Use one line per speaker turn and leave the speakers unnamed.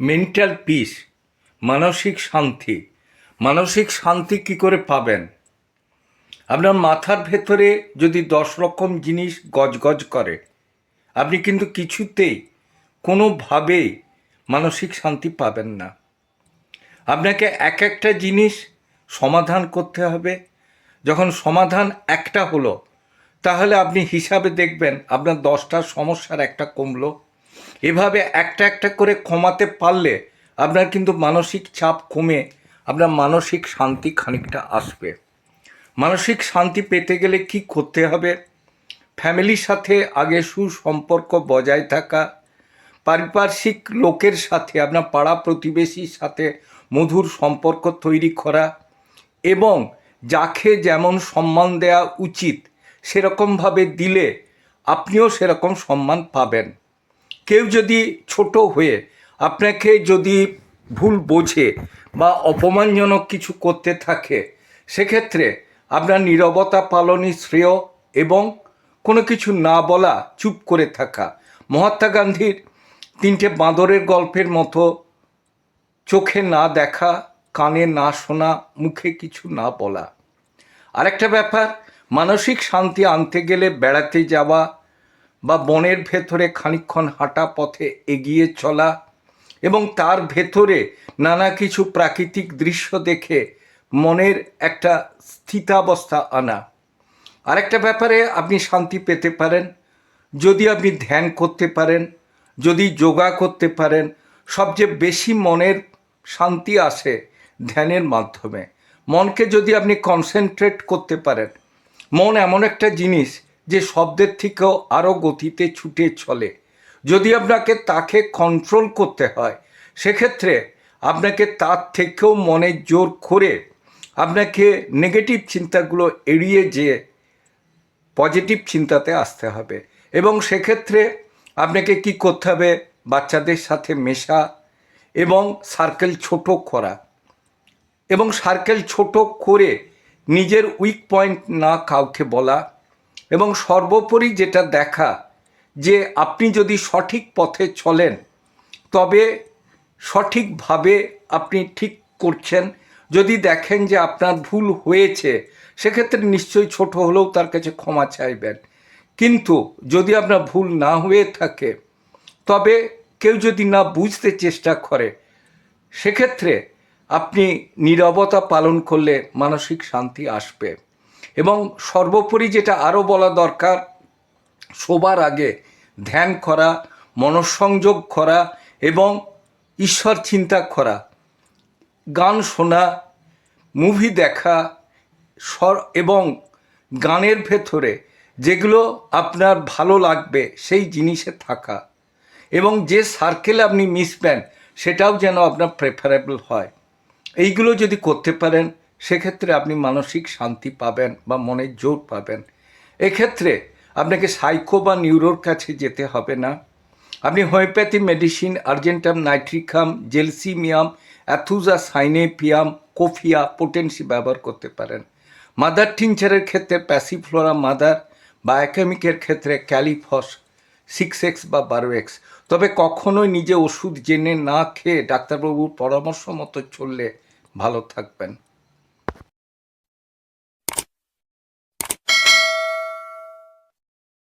Mental peace মানসিক শান্তি। মানসিক শান্তি কি করে পাবেন? আপনার মাথার ভেতরে যদি দশ রকম জিনিস গজগজ করে, আপনি কিন্তু কিছুতেই কোনোভাবেই মানসিক শান্তি পাবেন না। আপনাকে এক একটা জিনিস সমাধান করতে হবে। যখন সমাধান একটা হলো, তাহলে আপনি হিসাবে দেখবেন আপনার দশটা সমস্যার একটা কমলো। এভাবে একটা একটা করে কমাতে পারলে আপনার কিন্তু মানসিক চাপ কমে, আপনার মানসিক শান্তি খানিকটা আসবে। মানসিক শান্তি পেতে গেলে কি করতে হবে? ফ্যামিলির সাথে আগে সুসম্পর্ক বজায় থাকা, পারিপার্শ্বিক লোকের সাথে, আপনার পাড়া প্রতিবেশীর সাথে মধুর সম্পর্ক তৈরি করা এবং যাকে যেমন সম্মান দেওয়া উচিত, সেরকমভাবে দিলে আপনিও সেরকম সম্মান পাবেন। কেউ যদি ছোট হয়ে আপনাকে যদি ভুল বোঝে বা অপমানজনক কিছু করতে থাকে, সেক্ষেত্রে আপনার নীরবতা পালনই শ্রেয় এবং কোনো কিছু না বলা, চুপ করে থাকা। মহাত্মা গান্ধীর তিনটে বাঁদরের গল্পের মতো চোখে না দেখা, কানে না শোনা, মুখে কিছু না বলা। আরেকটা ব্যাপার, মানসিক শান্তি আনতে গেলে বেড়াতে যাওয়া বা বনের ভেতরে খানিকক্ষণ হাঁটা পথে এগিয়ে চলা এবং তার ভেতরে নানা কিছু প্রাকৃতিক দৃশ্য দেখে মনের একটা স্থিতাবস্থা আনা। আরেকটা ব্যাপারে আপনি শান্তি পেতে পারেন, যদি আপনি ধ্যান করতে পারেন, যদি যোগা করতে পারেন, সবচেয়ে বেশি মনের শান্তি আসে ধ্যানের মাধ্যমে। মনকে যদি আপনি কনসেন্ট্রেট করতে পারেন, মন এমন একটা জিনিস যে শব্দের থেকেও আরও গতিতে ছুটে চলে। যদি আপনাকে তাকে কন্ট্রোল করতে হয়, সেক্ষেত্রে আপনাকে তার থেকেও মনে জোর করে আপনাকে নেগেটিভ চিন্তাগুলো এড়িয়ে যেয়ে পজিটিভ চিন্তাতে আসতে হবে। এবং সেক্ষেত্রে আপনাকে কি করতে হবে? বাচ্চাদের সাথে মেশা এবং সার্কেল ছোট করা। এবং সার্কেল ছোট করে নিজের উইক পয়েন্ট না কাউকে বলা। এবং সর্বোপরি যেটা দেখা যে আপনি যদি সঠিক পথে চলেন, তবে সঠিকভাবে আপনি ঠিক করছেন। যদি দেখেন যে আপনার ভুল হয়েছে, সেক্ষেত্রে নিশ্চয়ই ছোট হলেও তার কাছে ক্ষমা চাইবেন। কিন্তু যদি আপনার ভুল না হয়ে থাকে, তবে কেউ যদি না বুঝতে চেষ্টা করে, সেক্ষেত্রে আপনি নীরবতা পালন করলে মানসিক শান্তি আসবে। এবং সর্বোপরি যেটা আরও বলা দরকার, শোবার আগে ধ্যান করা, মনঃসংযোগ করা এবং ঈশ্বর চিন্তা করা, গান শোনা, মুভি দেখা স্বর এবং গানের ভেতরে যেগুলো আপনার ভালো লাগবে সেই জিনিসে থাকা এবং যে সার্কেলে আপনি মিশবেন সেটাও যেন আপনার প্রেফারেবল হয়। এইগুলো যদি করতে পারেন সেক্ষেত্রে আপনি মানসিক শান্তি পাবেন বা মনের জোর পাবেন। এক্ষেত্রে আপনাকে সাইকো বা নিউরোর কাছে যেতে হবে না। আপনি homeopathy medicine argentum nitricum gelsemium aethusa cynapium coffea potency ব্যবহার করতে পারেন। মাদার টিনচারের ক্ষেত্রে প্যাসিফ্লোরা মাদার বা অ্যাকামিকের ক্ষেত্রে ক্যালিফস সিক্স এক্স বা বারো এক্স তবে কখনোই নিজে ওষুধ জেনে না খেয়ে ডাক্তারবাবুর পরামর্শ মতো চললে ভালো থাকবেন।